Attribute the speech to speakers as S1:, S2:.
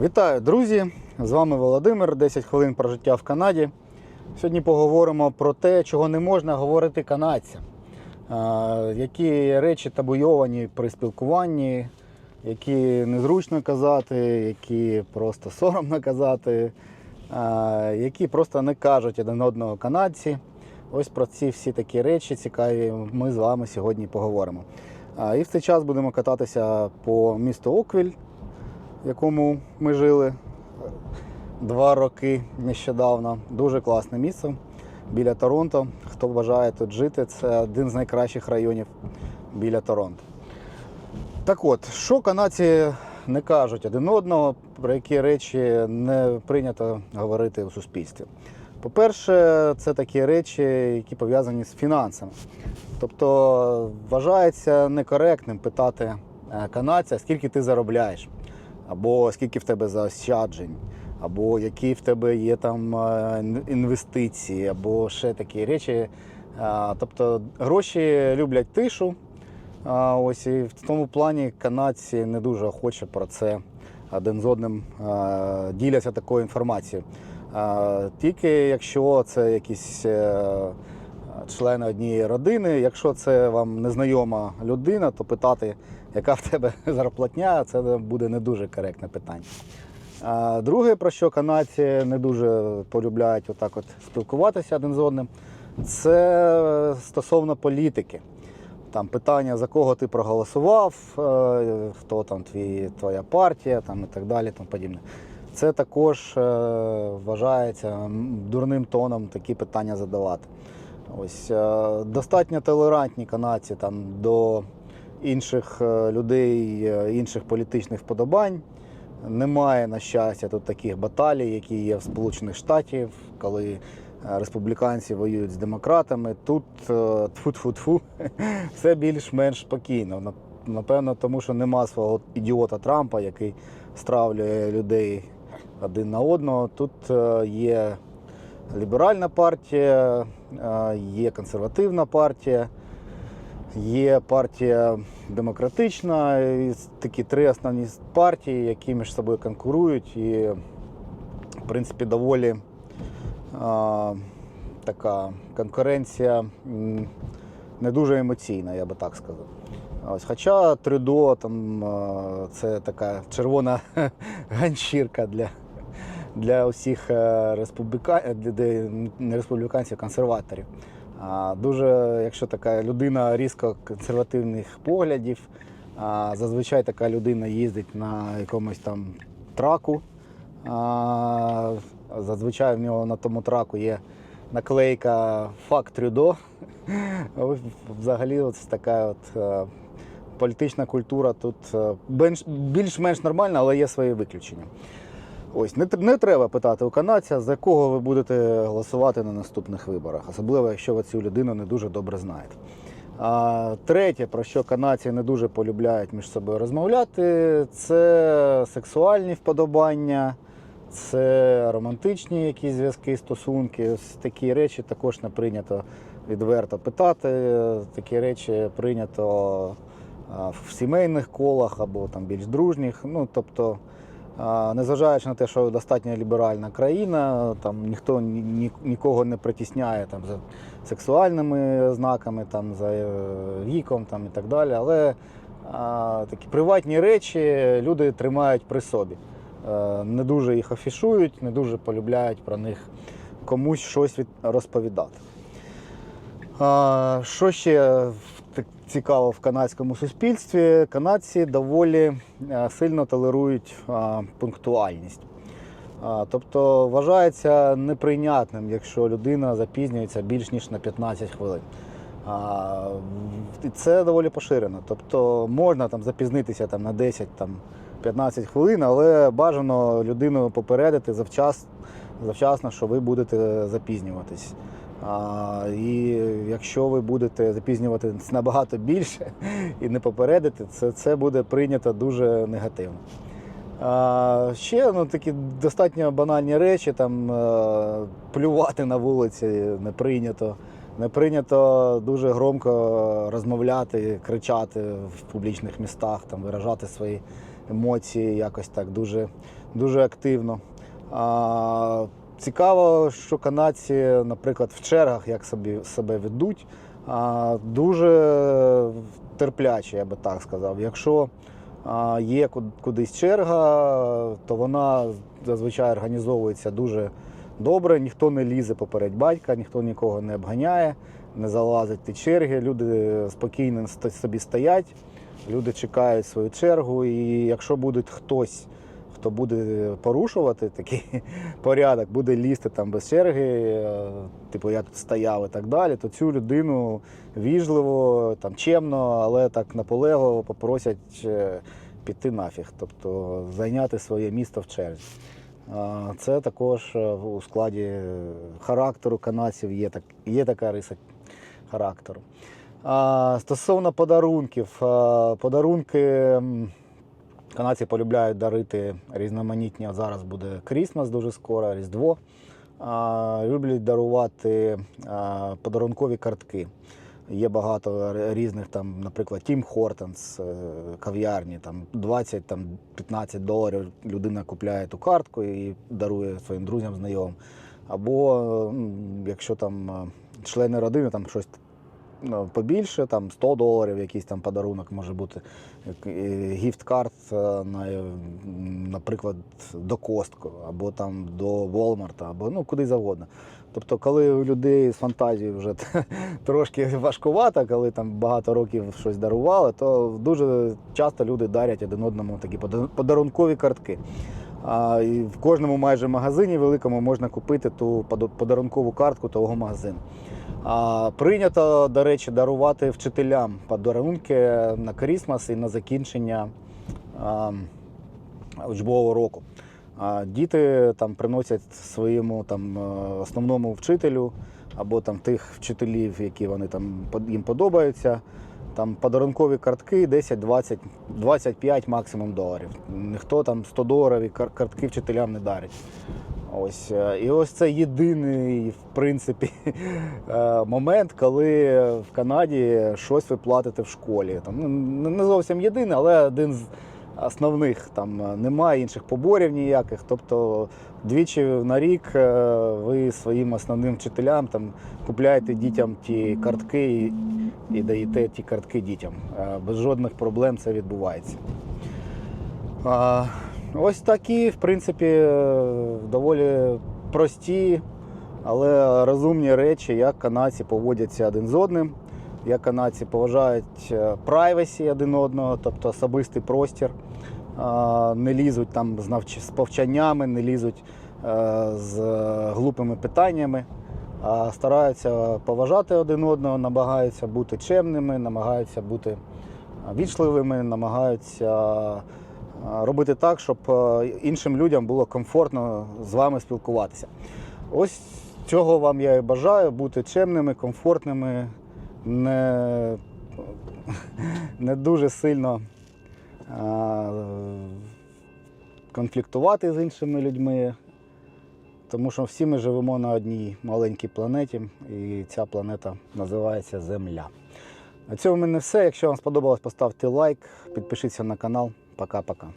S1: Вітаю, друзі! З вами Володимир. 10 хвилин про життя в Канаді. Сьогодні поговоримо про те, чого не можна говорити канадцям. Які речі табуйовані при спілкуванні, які незручно казати, які просто соромно казати, які просто не кажуть один одного канадці. Ось про ці всі такі речі цікаві ми з вами сьогодні поговоримо. І в цей час будемо кататися по місту Оквіль, в якому ми жили два роки нещодавно. Дуже класне місце біля Торонто. Хто бажає тут жити, це один з найкращих районів біля Торонто. Так от, що канадці не кажуть один одного, про які речі не прийнято говорити у суспільстві. По-перше, це такі речі, які пов'язані з фінансами. Тобто вважається некоректним питати е, канадця, скільки ти заробляєш, або скільки в тебе заощаджень, або які в тебе є там е, інвестиції, або ще такі речі. Е, Тобто гроші люблять тишу. Ось і в тому плані канадці не дуже охоче про це один з одним е, діляться такою інформацією. Е, Тільки якщо це якісь е, члени однієї родини, якщо це вам незнайома людина, то питати, яка в тебе зарплатня, це буде не дуже коректне питання. А Друге, про що канадці не дуже полюбляють отак от спілкуватися один з одним, це стосовно політики. Там питання, за кого ти проголосував, е, хто там твій, твоя партія там, і так далі. Тому подібне. Це також е, вважається дурним тоном такі питання задавати. Ось, е, достатньо толерантні канадці там, до інших е, людей, е, інших політичних вподобань. Немає, на щастя, тут таких баталій, які є в Сполучених Штатів, коли е, республіканці воюють з демократами. Тут тфу-тфу-тфу, все більш-менш спокійно. Напевно, тому що нема свого ідіота Трампа, який стравлює людей один на одного. Тут є ліберальна партія, є консервативна партія, є партія демократична, і такі три основні партії, які між собою конкурують, і, в принципі, доволі а, така конкуренція не дуже емоційна, я би так сказав. Ось, хоча Трюдо там це така червона ганчірка для, для усіх е, республіка... не республіканців, консерваторів. Дуже, якщо така людина різко консервативних поглядів, зазвичай така людина їздить на якомусь там траку. Зазвичай в нього на тому траку є наклейка Фак Трюдо. Взагалі ось така от е, політична культура тут е, більш-менш нормальна, але є свої виключення. Ось не, не треба питати у канадця, за кого ви будете голосувати на наступних виборах, особливо якщо ви цю людину не дуже добре знаєте. А, третє, про що канадці не дуже полюбляють між собою розмовляти, це сексуальні вподобання, це романтичні якісь зв'язки, стосунки. Ось такі речі також не прийнято відверто питати. Такі речі прийнято в сімейних колах або там більш дружніх. Ну, тобто, незважаючи на те, що достатньо ліберальна країна, там ніхто ні, ні- нікого не притісняє там, за сексуальними ознаками, там, за е, віком там, і так далі. Але а, такі приватні речі люди тримають при собі. Е, Не дуже їх афішують, не дуже полюбляють про них комусь щось від- розповідати. А, Що ще цікаво в канадському суспільстві? Канадці доволі е, сильно толерують пунктуальність. Тобто вважається неприйнятним, якщо людина запізнюється більш ніж на 15 хвилин. Це доволі поширено. Тобто можна там запізнитися там, на 10 там, 15 хвилин, але бажано людину попередити завчас, завчасно, що ви будете запізнюватись. І якщо ви будете запізнюватись набагато більше і не попередити, це, це буде прийнято дуже негативно. А, ще ну, такі достатньо банальні речі, там е, плювати на вулиці не прийнято. Не прийнято дуже громко розмовляти, кричати в публічних містах, там, виражати свої емоції якось так дуже дуже активно. А, цікаво, що канадці, наприклад, в чергах як собі себе ведуть, дуже терплячі, я би так сказав. Якщо є кудись черга, то вона зазвичай організовується дуже добре, ніхто не лізе поперед батька, ніхто нікого не обганяє, не залазить ті черги, люди спокійно собі стоять, люди чекають свою чергу, і якщо буде хтось, хто буде порушувати такий порядок, буде лізти там без черги, е, типу я тут стояв і так далі, то цю людину віжливо, там, чемно, але так наполегливо попросять е, піти нафіг, тобто зайняти своє місто в черзі. Це також е, у складі характеру канадців є, так, є така риса характеру. Стосовно подарунків, подарунки канадці полюбляють дарити різноманітні. Зараз буде Крісмас дуже скоро, Різдво. А, Люблять дарувати а, подарункові картки. Є багато різних, там, наприклад, Тім Хортенс, е, кав'ярні, там 20 там, 15 доларів людина купляє ту картку і дарує своїм друзям, знайомим. Або якщо там е, члени родини, там щось побільше, там 100 доларів, якийсь там подарунок може бути. е, Гіфт-карт, е, на, е, наприклад, до Костко, або там до Walmart, або ну, куди завгодно. Тобто, коли у людей з фантазією вже трошки важкувато, коли там багато років щось дарували, то дуже часто люди дарять один одному такі подарункові картки. А, і в кожному майже магазині великому можна купити ту подарункову картку того магазину. А, прийнято, до речі, дарувати вчителям подарунки на Крісмас і на закінчення а, учбового року. А діти там приносять своєму там, е, основному вчителю або там тих вчителів, які вони там їм подобаються. Там подарункові картки 10, 20, 25 максимум доларів. Ніхто там 100 доларів картки вчителям не дарить. Ось. е, І ось це єдиний, в принципі, е, момент, коли в Канаді щось ви платите в школі. Там, ну, не- зовсім єдиний, але один з основних. Там е, немає інших поборів ніяких. Тобто двічі на рік ви своїм основним вчителям там, купляєте дітям ті картки і, даєте ті картки дітям. Без жодних проблем це відбувається. Ось такі, в принципі, е, доволі прості, але розумні речі, як канадці поводяться один з одним, як канадці поважають прайвесі один одного, тобто особистий простір, не лізуть там з, повчаннями, не лізуть е, з глупими питаннями, а стараються поважати один одного, намагаються бути чемними, намагаються бути вічливими, намагаються робити так, щоб е, іншим людям було комфортно з вами спілкуватися. Ось цього вам я і бажаю бути чемними, комфортними, не, не дуже сильно конфліктувати з іншими людьми. Тому що всі ми живемо на одній маленькій планеті, і ця планета називається Земля. На цьому в мене все. Якщо вам сподобалось, поставте лайк, підпишіться на канал. Пока-пока.